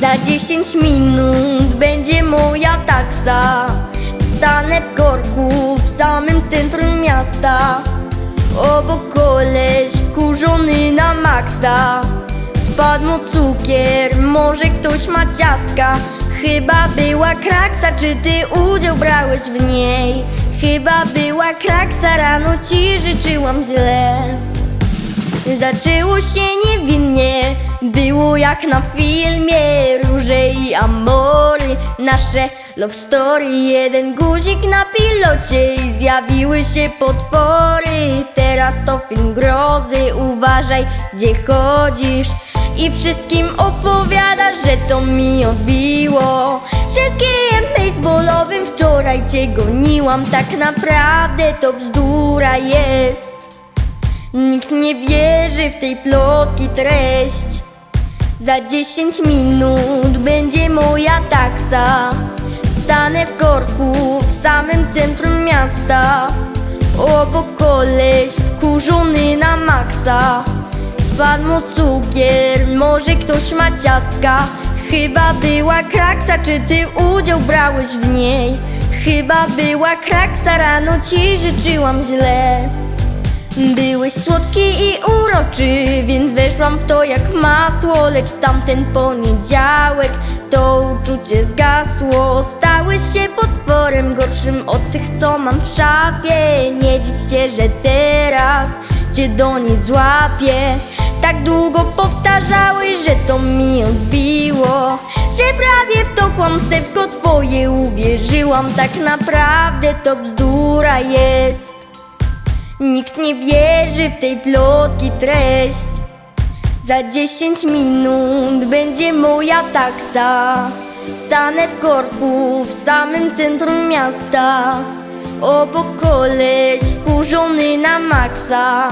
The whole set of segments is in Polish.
Za 10 minut będzie moja taksa. Stanę w korku w samym centrum miasta. Obok koleś wkurzony na maksa. Spadł mu cukier, może ktoś ma ciastka. Chyba była kraksa, czy ty udział brałeś w niej? Chyba była kraksa, rano ci życzyłam źle. Zaczęło się niewinnie, było jak na filmie Róże i amory, nasze love story. Jeden guzik na pilocie i zjawiły się potwory. Teraz to film grozy, uważaj gdzie chodzisz. I wszystkim opowiadasz, że to mi odbiło gejem baseballowym wczoraj cię goniłam. Tak naprawdę to bzdura jest. Nikt nie wierzy w tej plotki treść Za 10 minut będzie moja taksa. Stanę w korku w samym centrum miasta. Obok koleś wkurzony na maksa. Spadł mu cukier, może ktoś ma ciastka. Chyba była kraksa, czy ty udział brałeś w niej? Chyba była kraksa, rano ci życzyłam źle. Byłeś słodki i uroczy, więc weszłam w to jak masło Lecz w tamten poniedziałek to uczucie zgasło. Stałeś się potworem gorszym od tych, co mam w szafie. Nie dziw się, że teraz cię do niej złapię. Tak długo powtarzałeś, że to mi odbiło Że prawie w to kłamstewko twoje uwierzyłam. Tak naprawdę to bzdura jest Nikt nie wierzy w tej plotki treść. Za 10 minut będzie moja taksa. Stanę w korku w samym centrum miasta. Obok koleś wkurzony na maksa.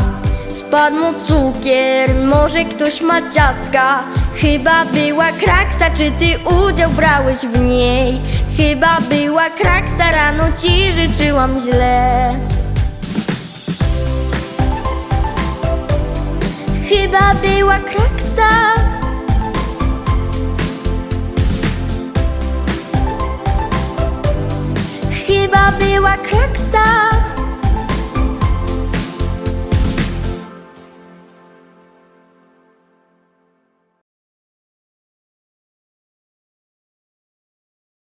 Spadł mu cukier, może ktoś ma ciastka. Chyba była kraksa, czy ty udział brałeś w niej? Chyba była kraksa, rano ci życzyłam źle Chyba była kraksa Chyba była kraksa